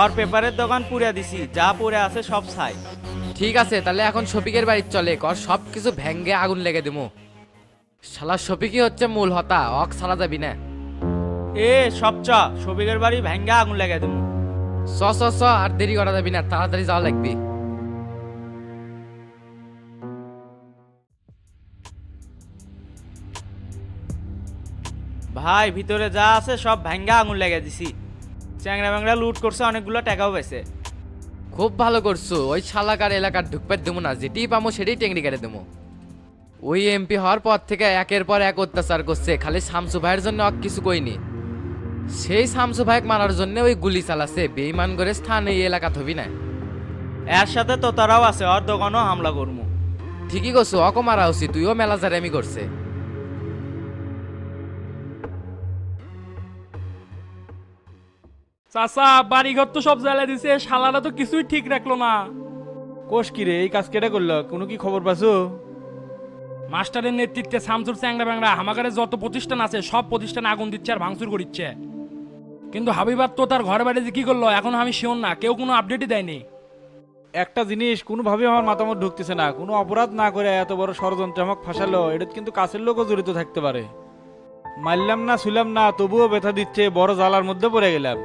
ওর পেপারের দোকান পুড়ে দিছি যা পড়ে আছে সব ছাই। ঠিক আছে তাহলে এখন শফিকের বাড়ি চলে কর সব কিছু ভেঙ্গে আগুন লেগে দেবো শালা শফিকই হচ্ছে মূল হতা অক ছাড়া যাবি না। এ সব চ শফিকের বাড়ি ভেঙ্গা আগুন লেগে দেবো স স স আর দেরি করা যাবি না তাড়াতাড়ি যাওয়া লাগবে। ভাই ভিতরে যা আছে সব ভেঙ্গা আগুন লেগে দিছি। চ্যাংরা ব্যাংরা লুট করছে অনেকগুলো টাকাও পেয়েছে খুব ভালো করছ। ওই শালাকার এলাকার ঢুকপের দেবো না যেটি পামো সেটাই টেংরি কেটে দেবো ওই এমপি হওয়ার পর থেকে একের পর এক অত্যাচার করছে খালি শামসু ভাইয়ের জন্য অক কিছু কইনি। সেই শামসু ভাইক মারার জন্য ওই গুলি চালাছে বেইমান করে স্থান এই এলাকা থবি না এর সাথে তোতারাও আছে ওর দোকানও হামলা করমু। ঠিকই করছ অক মারা উচিত তুইও মেলা জারামি করছে। চাচা বাড়িঘর তো সব জ্বালা দিছে শালারা তো কিছুই ঠিক রাখল না। কোষ কি রে এই কাজ কেটে করল? কোনো কি খবর পাছো মাস্টারের নেতৃত্বে শামসুর চ্যাংরা ব্যাংরা হামাগারে যত প্রতিষ্ঠান আছে সব প্রতিষ্ঠানে আগুন দিচ্ছে আর ভাঙচুর করিচ্ছে। কিন্তু হাবিবার তো তার ঘরে বাড়ি যে কি করল এখন আমি শিওর না কেউ কোনো আপডেটই দেয়নি। একটা জিনিস কোনোভাবে আমার মাতামত ঢুকতেছে না কোনো অপরাধ না করে এত বড় ষড়যন্ত্র আমাকে ফাঁসালো এটা কিন্তু কাছের লোকও জড়িত থাকতে পারে। মারলাম না শুলাম না তবুও ব্যথা দিচ্ছে বড় জ্বালার মধ্যে পড়ে গেলাম।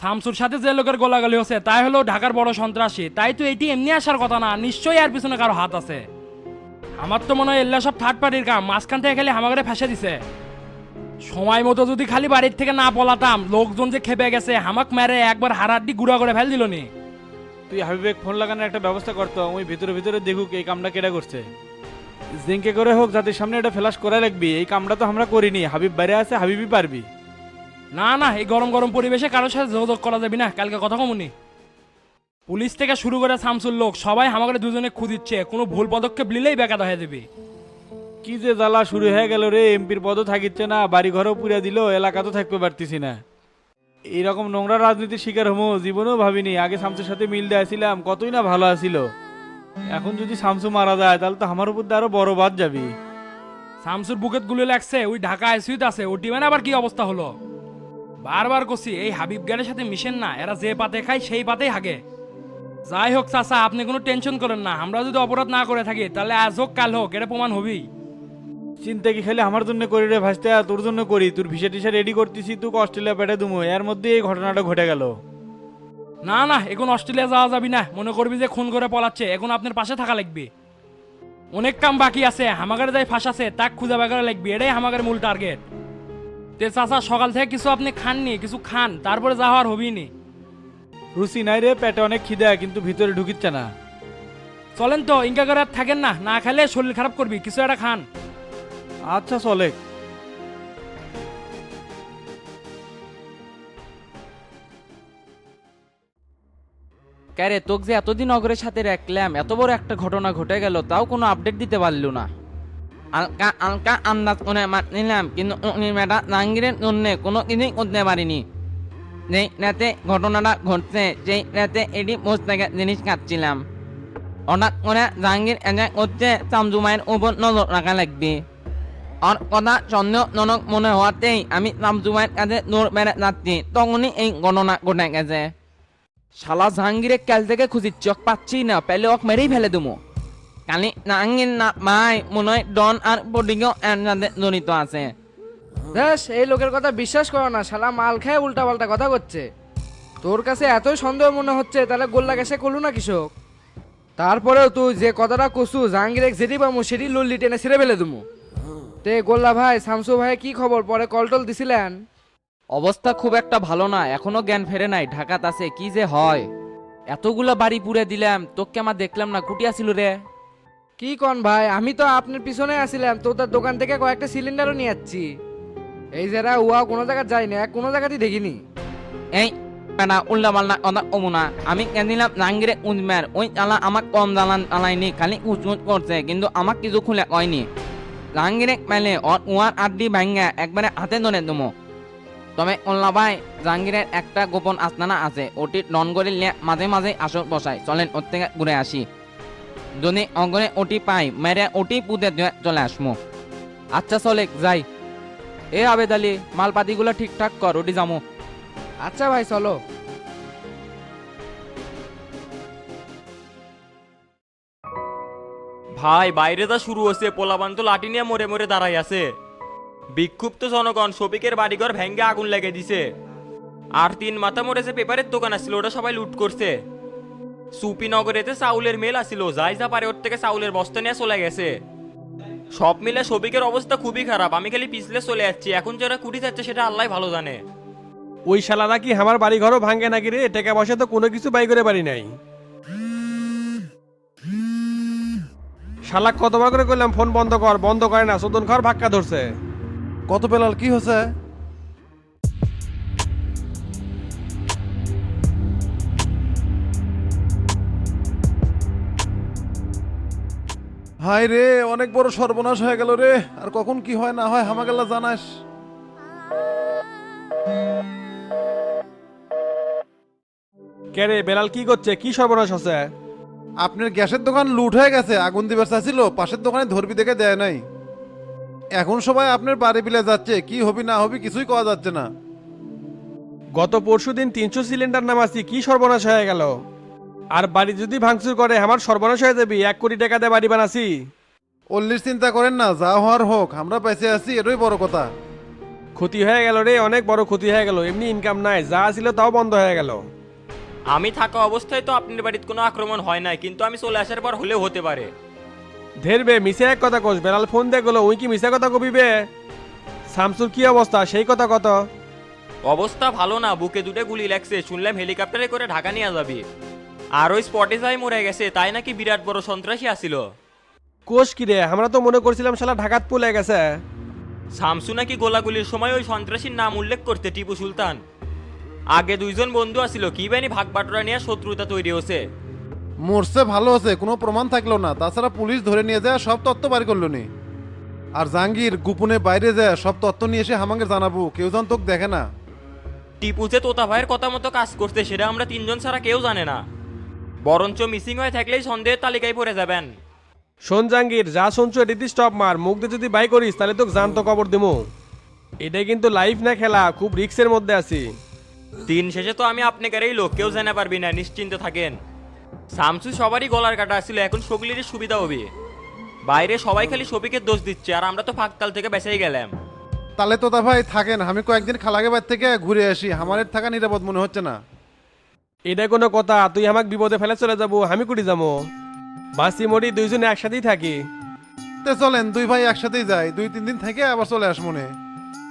শামসুর সাথে যে লোকের গোলাগালি হচ্ছে, তাই হলো ঢাকার বড় সন্ত্রাসী। তাই তো এটি এমনি আসার কথা না, নিশ্চয়ই এর পিছনে কারও হাত আছে। আমার তো মনে হয় এল্লা সব থার্ড পার্টির কাম, মাঝখান থেকে খালি হামাগারে ফেসে দিছে। সময় মতো যদি খালি বাড়ির থেকে না পলাতাম, লোকজন যে খেপে গেছে, হামাক মেরে একবার হারাড্ডি গুড়া করে ফেল দিল নি তুই হাবিবেক ফোন লাগানোর একটা ব্যবস্থা করতো ওই ভিতরে ভিতরে দেখুক এই কামটা কেটে করছে। জিঙ্কে করে হোক যাদের সামনে এটা ফ্ল্যাশ করা লাগবি, এই কামটা তো আমরা করিনি, হাবিব বাইরে আছে, হাবিবই পারবি। না না এই গরম গরম পরিবেশে কারোর সাথে যোগাযোগ করা যাবে না। কালকে কথা কমুনি। পুলিশ থেকে শুরু করে শামসুর লোক সবাই আমাকে দুজনে খুঁজিচ্ছে কোনো ভুল পদক্ষেপ নিলেই বেকার হয়ে যাবে। কি যে জ্বালা শুরু হয়ে গেল রে এমপির পদও থাকিচ্ছে না বাড়ি ঘরও পুড়ে দিল এলাকা তো থাকতে পারতেছি না। এইরকম নোংরা রাজনীতির শিকার হমো জীবনেও ভাবিনি আগে শামসুর সাথে মিল দেয়াছিলাম কতই না ভালো আছিল এখন যদি শামসু মারা যায় তাহলে তো আমার উপর দিয়ে আরও বড় বাদ যাবি। শামসুর বুকেটগুলো লাগছে ওই ঢাকা আইসিউত আছে ও টিমের আবার কি অবস্থা হলো? বারবার কছি এই হাবিব গানের সাথে মিশেন না এরা যে পাতে খায় সেই পাতেই হাগে। যাই হোক চাচা আপনি কোনো টেনশন করেন না আমরা যদি অপরাধ না করে থাকি তাহলে আজ হোক কাল হোক এটা প্রমাণ হবেই। চিন্তা কি খালি আমার জন্য করি রে ভাসতে তোর জন্য করি? তোর ভিসা টিসা রেডি করতেছি তুই অস্ট্রেলিয়া পেটে দুমো এর মধ্যে এই ঘটনাটা ঘটে গেল। না না এখন অস্ট্রেলিয়া যাওয়া যাবি না মনে করবি যে খুন করে পলাচ্ছে এখন আপনার পাশে থাকা লাগবে। অনেক কাম বাকি আছে হামাগারে যাই ফাঁস আছে তাক খুঁজে বেগারে লাগবে এটাই হামাগারে মূল টার্গেট তে চাচা সকাল থেকে কিছু আপনি খাননি কিছু খান তারপরে যা হওয়ার হবেই নি। রুচি নাই রে পেটে অনেক খিদা কিন্তু ভিতরে ঢুকিচ্ছে না। চলেন তো ইনকা করে আর থাকেন না না খেলে শরীর খারাপ করবি কিছু একটা খান। আচ্ছা চলে। ক্যারে তোকে যে এতদিন অগ্রের সাথে রাখলাম এত বড় একটা ঘটনা ঘটে গেল তাও কোনো আপডেট দিতে পারল না। আলকা আলকা আন্দাজ করে মাত নিলাম, কিন্তু মেয়েটা জাহাঙ্গীরের জন্য কোনো কিছুই করতে পারিনি। যেই রাতে ঘটনাটা ঘটছে সেই রাতে এটি মোস্তাকে জিনিস কাটছিলাম। হঠাৎ করে জাহাঙ্গীর এনে করছে চামজুমাইয়ের উপর নজর রাখা লাগবে। আর কথা সন্দেহজনক মনে হওয়াতেই আমি চামজুমাইয়ের কাছে দৌড় বেড়ে যাচ্ছি, তখনই এই ঘটনা ঘটে গেছে। শালা জাহাঙ্গীরের কাল থেকে খুঁজি চোখ পাচ্ছি না, পেলে ওক মেরেই ফেলে দুমো কালি জাহাঙ্গীর না ভাই মনে হয় ডন আর বডিগো সাথে জড়িত আছে। বেশ এই লোকের কথা বিশ্বাস করো না শালা মাল খায় উল্টা পাল্টা কথা করছে। তোর কাছে এতই সন্দেহ মনে হচ্ছে তাহলে গোল্লা গ্যাসে করলু না কৃষক? তারপরেও তুই যে কথাটা কসু জাহাঙ্গীর এক যেটি পামু সেটি লল্লি টেনে ছেড়ে ফেলে দুমু। তে গোল্লা ভাই শামসু ভাই কি খবর? পরে কল টল দিছিলেন? অবস্থা খুব একটা ভালো না এখনও জ্ঞান ফেরে নাই ঢাকাত আছে কি যে হয়। এতগুলা বাড়ি পুড়ে দিলাম তোকে আমার দেখলাম না কুটি রে। কি কন ভাই? আমি তো আপনার পিছনে আসছিলাম তো তার দোকান থেকে কয়েকটা সিলিন্ডারও নিয়ে যাচ্ছি এই যারা উহা কোনো জায়গায় যায় না। কোনো জায়গাতেই দেখিনি। এই, না উল্লা পাল্টা কথা কমু না। আমি কেনিলাম জাহাঙ্গীরে উজমের ওই চালা আমাক কম জ্বালান চালাইনি খালি উচমুচ করছে, কিন্তু আমাক কিছু খুলে কয়নি। জাহাঙ্গীরে পেলে ওর উয়ার আড্ডি ভাঙ্গা একবারে হাতে ধরে দুমো। তবে অল্লা ভাই জাহাঙ্গীরের একটা গোপন আস্তানা আছে। ওটি করে নিয়ে মাঝে মাঝে আসর বসাই চলেন ওর থেকে ঘুরে আসি। যদি অঙ্গনে ওটি পাই, মেরে ওটি পুঁতে চলে আসমো। আচ্ছা চলে যাই। এ আবেদ আলী, মালপাতিগুলো ঠিকঠাক কর ওটি যামু। আচ্ছা ভাই, চলো। ভাই, বাইরে যা শুরু হয়েছে পোলাবান তো লাঠি নিয়ে মরে মরে দাঁড়াই আছে। বিক্ষুব্ধ জনগণ সবিকের বাড়িঘর ভেঙ্গে আগুন লেগে দিছে। আর তিন মাথা মরেছে, পেপারের দোকান আসছিল, ওটা সবাই লুট করছে। সুপিনগরেতে চাউলের মেল আসছিল যাই যা পারে ওর থেকে চাউলের বস্তা নিয়ে চলে গেছে। সব মিলে শফিকের অবস্থা খুবই খারাপ আমি খালি পিছলে চলে যাচ্ছি এখন যারা কুটি যাচ্ছে সেটা আল্লাহ ভালো জানে। ওই শালা নাকি আমার বাড়ি ঘরও ভাঙ্গে নাকি রে টাকা পয়সা তো কোনো কিছু বাই করে পারি নাই। শালা কতবার করে করলাম ফোন বন্ধ কর বন্ধ করে না চোদন ঘর ভাক্কা ধরছে। কত বেলাল কি হয়েছে? হাই রে অনেক বড় সর্বনাশ হয়ে গেল রে। আর কখন কি হয় না হয় হামাগাল্লা জানাস। কে রে বেলাল কি করছে? কি সর্বনাশ আছে আপনার গ্যাসের দোকান লুট হয়ে গেছে আগুন দিবার চাইছিল পাশের দোকানে ধরবি দেখে দেয় নাই। এখন সবাই আপনার বাড়ি বিলে যাচ্ছে কি হবি না হবি কিছুই কওয়া যাচ্ছে না। গত পরশু দিন তিনশো সিলিন্ডার নামাছি কি সর্বনাশ হয়ে গেল? আর বাড়ি যদি ভাঙচুর করে আমার সর্বনাশ হয়ে যাবি। এক কোটি টাকা দিয়ে বাড়ি বানাছি। অল্লির চিন্তা করেন না যা হওয়ার হোক আমরা বেঁচে আছি এটাই বড় কথা। ক্ষতি হয়ে গেল রে অনেক বড় ক্ষতি হয়ে গেল এমনি ইনকাম নাই যা ছিল তাও বন্ধ হয়ে গেল। আমি থাকা অবস্থায় তো আপনার বাড়িতে কোনো আক্রমণ হয় নাই কিন্তু আমি চলে আসার পর হলেও হতে পারে। ধেরবে মিশে এক কথা কোস বেলাল ফোন দিয়ে গেলো উই কি মিশে কথা কবিবে শামসুর কি অবস্থা সেই কথা কত? অবস্থা ভালো না বুকে দুটো গুলি লাগছে শুনলাম হেলিকপ্টারে করে ঢাকা নিয়ে যাবি। আর ওই স্পটে যাই মরে গেছে তাই নাকি বিরাট বড় সন্ত্রাসী আসিল? কোষ কি রে? আমরা তো মনে করছিলাম শালা ঢাকাত পুলে গেছে। শামসু নাকি গোলাগুলির সময় ওই সন্ত্রাসীর নাম উল্লেখ করতে টিপু সুলতান। আগে দুইজন বন্ধু আসিল কি বানি ভাগ বাটোরা নিয়ে শত্রুতা তৈরি হয়েছে। মরছে ভালো আছে কোনো প্রমাণ থাকল না। তাছাড়া পুলিশ ধরে নিয়ে যায় সব তথ্য বার করল নি। আর জাহাঙ্গীর গোপনে বাইরে যায় সব তথ্য নিয়ে এসে আমাকে জানাব কেউ যেন তোকে দেখে না। টিপু যে তোতা ভাইয়ের কথা মতো কাজ করতে সেটা আমরা তিনজন ছাড়া কেউ জানে না। বরঞ্চ মিসিং হয়ে থাকলেই সন্দেহের তালিকায় পড়ে যাবেন। শোন জাঙ্গির যা শুনছো এটি স্টপ মার মুখ দিয়ে যদি বাই করিস তাহলে তোকে জানতো কবর দিমু। এটাই কিন্তু লাইফ না খেলা খুব রিক্সের মধ্যে আছি। দিন শেষে তো আমি আপনাকেরই লোক কেউ জানা পারবি না নিশ্চিন্ত থাকেন। শামসু সবারই গলার কাটা আসছিল এখন সগলিরই সুবিধা হবে। বাইরে সবাই খালি শফিকের দোষ দিচ্ছে আর আমরা তো ফাঁকতাল থেকে বেঁচেই গেলাম। তাহলে তো তা ভাই থাকেন আমি কয়েকদিন খালাগে বাড়ি থেকে ঘুরে আসি আমাদের থাকা নিরাপদ মনে হচ্ছে না। এটা কোনো কথা তুই আমাকে বিপদে ফেলে চলে যাব আমি কুটি যাব বাসি মরি দুইজনে একসাথেই থাকি। তে চলেন দুই ভাই একসাথেই যাই দুই তিন দিন থেকে আবার চলে আস মনে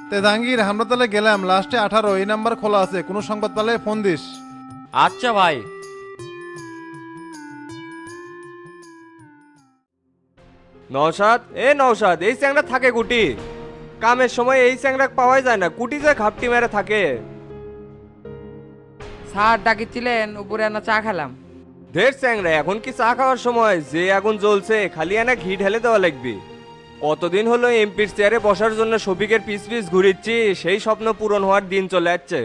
তে জাহাঙ্গীর আমরা তাহলে গেলাম লাস্টে আঠারো এই নাম্বার খোলা আছে কোনো সংবাদ পেলে ফোন দিস। আচ্ছা ভাই। নওশাদ? এ নওশাদ এই চ্যাংরা থাকে গুটি কামের সময় এই চ্যাংরা পাওয়াই যায় না কুটি যে ঘাপটি মেরে থাকে। স্যার ডাকিছিলেন উপরে আনা চা খেলাম। ঢের চ্যাংরা এখন কি চা খাওয়ার সময়? যে আগুন জ্বলছে খালি এনা ঘি ঢেলে দেওয়া লাগবে। কতদিন হলো এমপির চেয়ারে বসার জন্য শফিকের পিস পিস ঘুরিচ্ছি সেই স্বপ্ন পূরণ হওয়ার দিন চলে যাচ্ছে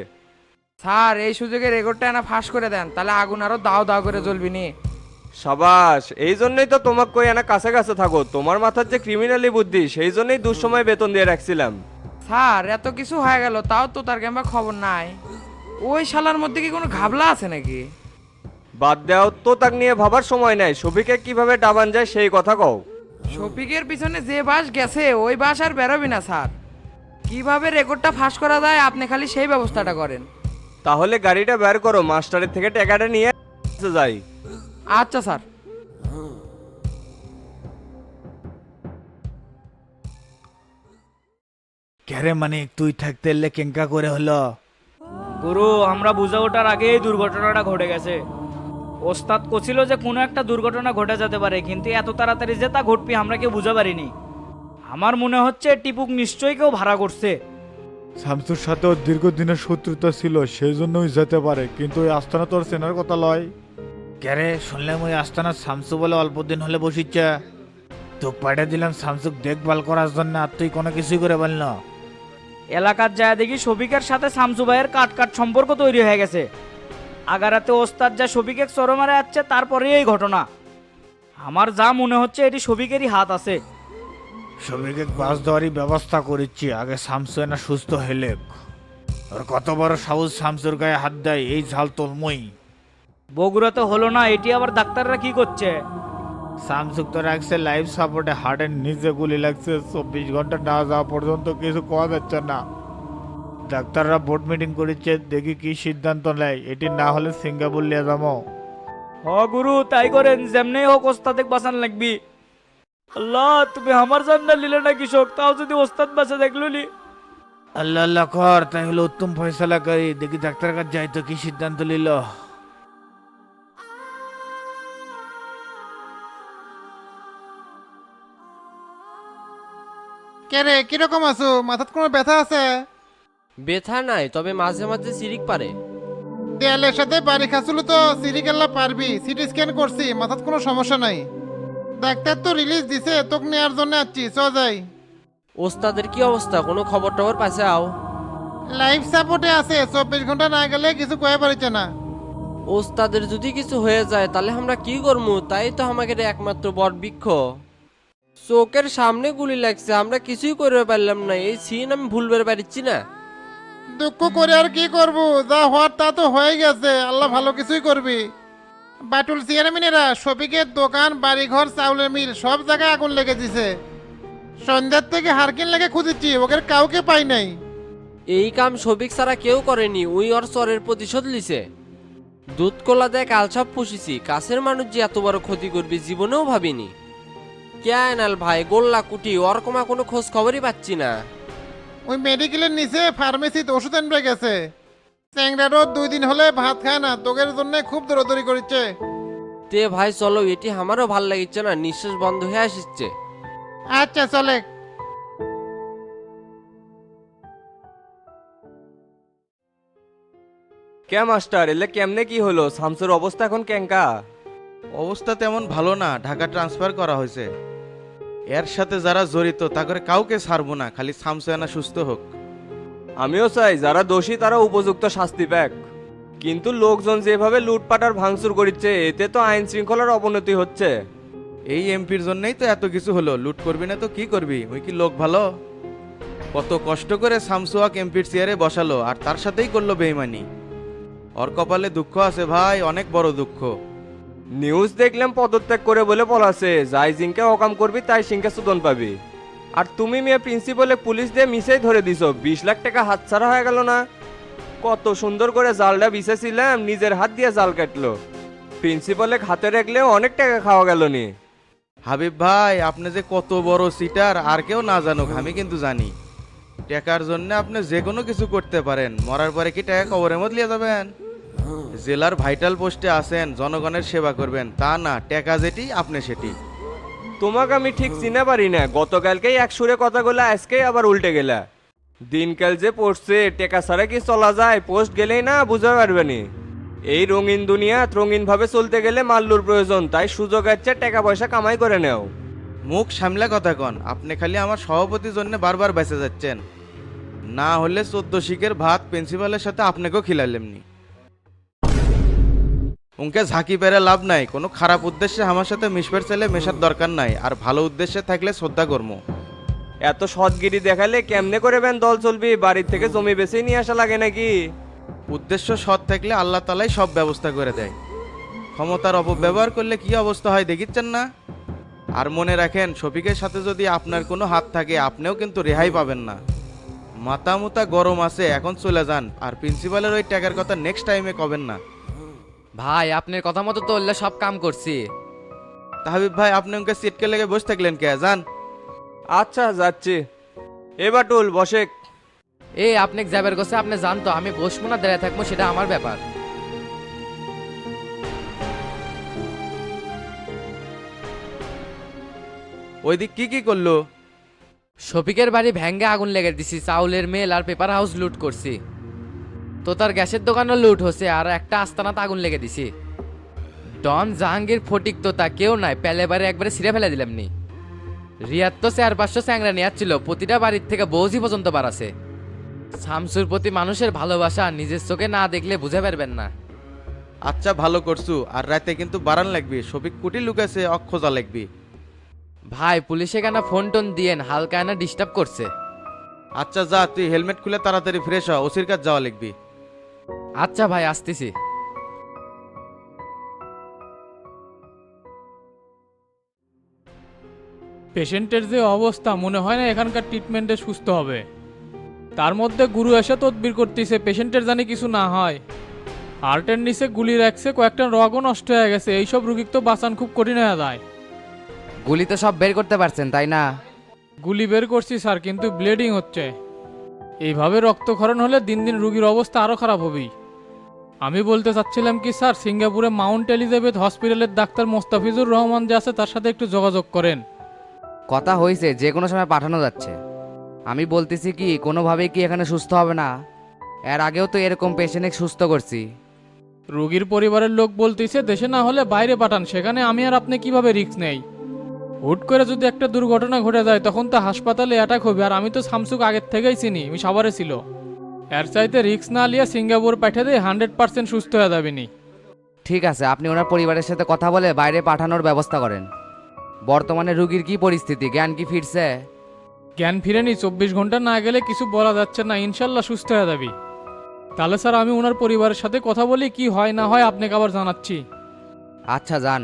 স্যার এই সুযোগে রেকর্ডটা না ফাঁস করে দেন তাহলে আগুন আরও দাও দাও করে জ্বলবি নি। সাবাস এই জন্যই তো তোমাকে কই এনা কাছে কাছে থাকো তোমার মাথার যে ক্রিমিনালি বুদ্ধি সেই জন্যই দুঃসময় বেতন দিয়ে রাখছিলাম। স্যার এত কিছু হয়ে গেল তাও তো তার কিংবা খবর নাই। ওই শালার মধ্যে কি কোনো ঘাবলা আছে নাকি? বাদ দেও তো তাক নিয়ে ভাবার সময় নাই। শফিকে কীভাবে ডাবান যায় সেই কথা কও। শফিকের পিছনে যে বাস গেছে ওই বাস আর বেরোবি না স্যার। কীভাবে রেকর্ডটা ফাঁস করা যায় আপনি খালি সেই ব্যবস্থাটা করেন। তাহলে গাড়িটা বের করো মাস্টারের থেকে টাকাটা নিয়ে যাই। আচ্ছা স্যার। ক্যারে মানে তুই থাকতে এলে কেঙ্কা করে হলো? গুরু আমরা বুঝে ওঠার আগেই দুর্ঘটনাটা ঘটে গেছে। ওস্তাদ কছিল যে কোনো একটা দুর্ঘটনা ঘটে যেতে পারে কিন্তু এত তাড়াতাড়ি যে তা ঘটবি আমরা কেউ বুঝতে পারিনি। আমার মনে হচ্ছে টিপুক নিশ্চয়ই কেউ ভাড়া করছে। শামসুর সাথেও দীর্ঘদিনের শত্রুতা ছিল সেই জন্যই যেতে পারে কিন্তু ওই আস্তানা তোর চেনার কথা লয়। ক্যারে শুনলাম ওই আস্তানা শামসু বলে অল্প দিন হলে বসিচ্ছে। তো পাঠিয়ে দিলাম শামসুক দেখভাল করার জন্য আর তুই কোনো কিছুই করে বল না এলাকার যায় দেখি শফিকের সাথে শামসু ভাইয়ের কাট কাট সম্পর্ক তৈরি হয়ে গেছে। আগারাতে ওস্তাদ যা শফিকে চরমারে যাচ্ছে তারপরেই এই ঘটনা। আমার যা মনে হচ্ছে এটি শফিকেরই হাত আছে। সবাইকে বাস দেওয়ারই ব্যবস্থা করেছি আগে শামসু না সুস্থ হেলেক আর কত বড় সাহস শামসুর গায়ে হাত দেয় এই ঝাল তোলমই। বগুড়াতে হলো না এটি আবার ডাক্তাররা কি করছে? স্যামসুং তো রাখছে লাইফ সাপোর্টে হার্টের নিচে গুলি লাগছে চব্বিশ ঘণ্টা না যাওয়া পর্যন্ত কিছু কোয়া যাচ্ছে না। ডাক্তাররা বোর্ড মিটিং করেছে দেখি কি সিদ্ধান্ত নেয়। এটি না হলে সিঙ্গাপুর নিয়ে যাব। হ গুরু তাই করেন যেমনি হোক ওস্তাদে বাঁচান লাগবি। আল্লাহ তুমি আমার জান্না নিলে না কৃষক তাও যদি ওস্তাদ বাঁচা দেখল আল্লাহ আল্লাহ কর তাই হলো উত্তম ফয়সালা করি। দেখি ডাক্তার কাছে যাই তো কি সিদ্ধান্ত নিল। কে রে কীরকম আছো? মাথাত কোনো ব্যথা আছে? ব্যথা নাই তবে মাঝে মাঝে সিরিক পারে। দেয়ালের সাথে বাড়ি খাচ্ছিল তো সিরিকেল্লা পারবি। সিটি স্ক্যান করছি মাথাত কোনো সমস্যা নাই। ডাক্তার তো রিলিজ দিছে তোকে নেওয়ার জন্য আসছি চ যাই। ওস্তাদের কি অবস্থা? কোনো খবর টবর পাইছে আও? লাইফ সাপোর্টে আছে চব্বিশ ঘণ্টা না গেলে কিছু কয়ে পারিছে না। ওস্তাদের যদি কিছু হয়ে যায় তাহলে আমরা কি করব তাই তো আমাদের একমাত্র বট বৃক্ষ। চোখের সামনে গুলি লাগছে আমরা কিছুই করতে পারলাম না। এই সিন আমি ভুল ভুলবার পারছি না। দুঃখ করে আর কি করব? যা হওয়ার তা তো হয়ে গেছে। আল্লাহ ভালো কিছুই করবি। বাটুল চেয়ারম্যানেরা শফিকের দোকান বাড়িঘর চাউলের মিল সব জায়গায় আগুন লেগে দিছে। সন্ধ্যার থেকে হারকিন লেগে খুঁজেছি ওকে কাউকে পাই নাই। এই কাম সবিক ছাড়া কেউ করেনি ওই ওর চরের প্রতিশোধ লিছে দুধ কলা দেয় কাল সব পুষিছি কাছের মানুষ যে এত বড় ক্ষতি করবি জীবনেও ভাবিনি। কে আয়নাল ভাই গোল্লা কুটি ওর কমা কোনো খোঁজ খবরই পাচ্ছি না। ওই মেডিকেলের নিচে ফার্মেসিতে ওষুধ আনবে গেছে। চ্যাংরারও দুই দিন হলে ভাত খায় না তোকের জন্য খুব দৌড়দৌড়ি করছে তে ভাই চলো এটি আমারও ভালো লাগিচ্ছে না নিঃশ্বাস বন্ধ হয়ে আসছে আচ্ছা চলে। কে মাস্টার এলে কেমনে কি হলো? শামসুর অবস্থা এখন ক্যাঙ্কা অবস্থা তেমন ভালো না ঢাকা ট্রান্সফার করা হয়েছে। এর সাথে যারা জড়িত তা করে কাউকে ছাড়বো না খালি সামসুয়ানা সুস্থ হোক। আমিও চাই যারা দোষী তারা উপযুক্ত শাস্তি পাক। কিন্তু লোকজন যেভাবে লুটপাট আর ভাঙচুর করছে এতে তো আইন শৃঙ্খলার অবনতি হচ্ছে। এই এমপির জন্যই তো এত কিছু হলো লুট করবি না তো কি করবি? ওই কি লোক ভালো? কত কষ্ট করে সামসুয়াক এমপির চেয়ারে বসালো আর তার সাথেই করল বেইমানি। ওর কপালে দুঃখ আছে ভাই অনেক বড় দুঃখ। নিউজ দেখলাম, পদত্যাগ করে বলে বলাছে, যাই জিঙ্কে অকাম করবি, তাই সিংকে সুদন পাবি। আর তুমি মেয়ে প্রিন্সিপালে পুলিশ দিয়ে মিশেই ধরে দিছো, বিশ লাখ টাকা হাতছাড়া হয়ে গেল না? কত সুন্দর করে জালটা বিছেছিলাম নিজের হাত দিয়ে জাল কাটলো। প্রিন্সিপালে হাতে রাখলেও অনেক টাকা খাওয়া গেল নি। হাবিব ভাই, আপনি যে কত বড় সিটার আর কেউ না জানুক, আমি কিন্তু জানি। টাকার জন্য আপনি যে কোনো কিছু করতে পারেন, মরার পরে কি টাকা কবরের মধ্যে যাবেন? জেলার ভাইটাল পোস্টে আছেন জনগণের সেবা করবেন। তা না টাকা যেটি আপনি সেটি। তোমাকে আমি ঠিক চিনে পারি না। গতকালকেই এক সুরে কথা বলে আজকেই আবার উল্টে গেলা। দিনকাল যে পড়ছে টেকা ছাড়া কি চলা যায়? পোস্ট গেলেই না বুঝতে পারবে নি। এই রঙিন দুনিয়া রঙিন ভাবে চলতে গেলে মাল্লুর প্রয়োজন। তাই সুযোগ আছে টাকা পয়সা কামাই করে নেও। মুখ সামলে কথা কন আপনি খালি আমার সভাপতির জন্য বারবার বেঁচে যাচ্ছেন। না হলে চোদ্দ শিখের ভাত প্রিন্সিপালের সাথে আপনাকেও খিলালেমনি। উনকে ঝাঁকি পেরে লাভ নাই। কোনো খারাপ উদ্দেশ্যে আমার সাথে মিশবার ছেলে মেশার দরকার নাই আর ভালো উদ্দেশ্যে থাকলে শ্রদ্ধা কর্ম। এত সৎগিরি দেখালে কেমনে করে বেন দল চলবি? বাড়ির থেকে জমি বেছেই নিয়ে আসা লাগে নাকি? উদ্দেশ্য সৎ থাকলে আল্লাহ তালাই সব ব্যবস্থা করে দেয়। ক্ষমতার অপব্যবহার করলে কি অবস্থা হয় দেখিচ্ছেন না? আর মনে রাখেন শফিকের সাথে যদি আপনার কোনো হাত থাকে আপনিও কিন্তু রেহাই পাবেন না। মাথা মুতা গরম আছে এখন চলে যান আর প্রিন্সিপালের ওই টাকার কথা নেক্সট টাইমে কবেন না। ভাই আপনার কথা মতো তো ওল্লা সব কাম করছি। তাহাবিব ভাই আপনি ওকে সিটকে লেগে বসে থাকলেন কে? যান। আচ্ছা যাচ্ছি। এবার টুল বসে। এই আপনি যাবার কাছে আপনি জানতো আমি বসবো না দাঁড়িয়ে থাকব সেটা আমার ব্যাপার। ওই দিক কি কি করল? শফিকের বাড়ি ভ্যাঙ্গে আগুন লেগে দিছি চাউলের মেল আর পেপার হাউস লুট করছি। তো তার গ্যাসের দোকানও লুট হচ্ছে আর একটা আস্তানাতে আগুন লেগে দিছি। ডন জাহাঙ্গীর ফটিক তো তা কেউ নাই পেলে বাড়ি একবারে ছিঁড়ে ফেলে দিলাম নি রিয়ার তো চার পাঁচশো চ্যাংরা নিয়ে ছিল প্রতিটা বাড়ির থেকে বৌজি পর্যন্ত বাড়াছে শামসুর প্রতি মানুষের ভালোবাসা নিজের চোখে না দেখলে বুঝে পারবেন না। আচ্ছা ভালো করছু আর রাতে কিন্তু বাড়ান লাগবে শফিক কুটি লুকাছে অক্ষজা লাগবি। ভাই পুলিশে কেন ফোন টোন দিয়েন হালকা এনা ডিস্টার্ব করছে। আচ্ছা যা তুই হেলমেট খুলে তাড়াতাড়ি ফ্রেশ হ ওসির কাজ যাওয়া লিখবি আচ্ছা ভাই আসতেছি। পেশেন্টের যে অবস্থা মনে হয় না এখানকার ট্রিটমেন্টে সুস্থ হবে। তার মধ্যে গুরু এসে তদবির করতেছে পেশেন্টের জানি কিছু না হয়। হার্টের নিচে গুলি রাখছে কয়েকটা রগও নষ্ট হয়ে গেছে এইসব রুগীকে তো বাঁচান খুব কঠিন হয়ে যায়। গুলি তো সব বের করতে পারছেন তাই না? গুলি বের করছি স্যার কিন্তু ব্লিডিং হচ্ছে। এইভাবে রক্তক্ষরণ হলে দিন দিন রুগীর অবস্থা আরও খারাপ হবেই। আমি বলতে চাচ্ছিলাম কি স্যার সিঙ্গাপুরে মাউন্ট এলিজাবেথ হসপিটালের ডাক্তার মোস্তাফিজুর রহমান যে আছে তার সাথে একটু যোগাযোগ করেন। কথা হয়েছে যে কোনো সময় পাঠানো যাচ্ছে। আমি বলতেছি কি কোনোভাবেই কি এখানে সুস্থ হবে না? এর আগেও তো এরকম পেশেন্ট সুস্থ করছি। রোগীর পরিবারের লোক বলতেছে দেশে না হলে বাইরে পাঠান সেখানে আমি আর আপনি কীভাবে রিস্ক নেই? হুট করে যদি একটা দুর্ঘটনা ঘটে যায় তখন তো হাসপাতালে অ্যাটাক হবে আর আমি তো সামসুক আগের থেকেই চিনি আমি সবারে ছিল। এর চাইতে রিস্ক না নিয়ে সিঙ্গাপুর পাঠিয়ে দিয়ে হান্ড্রেড পার্সেন্ট সুস্থ হয়ে যাবেনি ঠিক আছে আপনি ওনার পরিবারের সাথে কথা বলে বাইরে পাঠানোর ব্যবস্থা করেন। বর্তমানে রুগীর কি পরিস্থিতি? জ্ঞান কি ফিরছে? জ্ঞান ফিরেনি চব্বিশ ঘণ্টা না গেলে কিছু বলা যাচ্ছে না ইনশাল্লাহ সুস্থ হয়ে যাবি। তাহলে স্যার আমি ওনার পরিবারের সাথে কথা বলি কি হয় না হয় আপনাকে আবার জানাচ্ছি। আচ্ছা যান।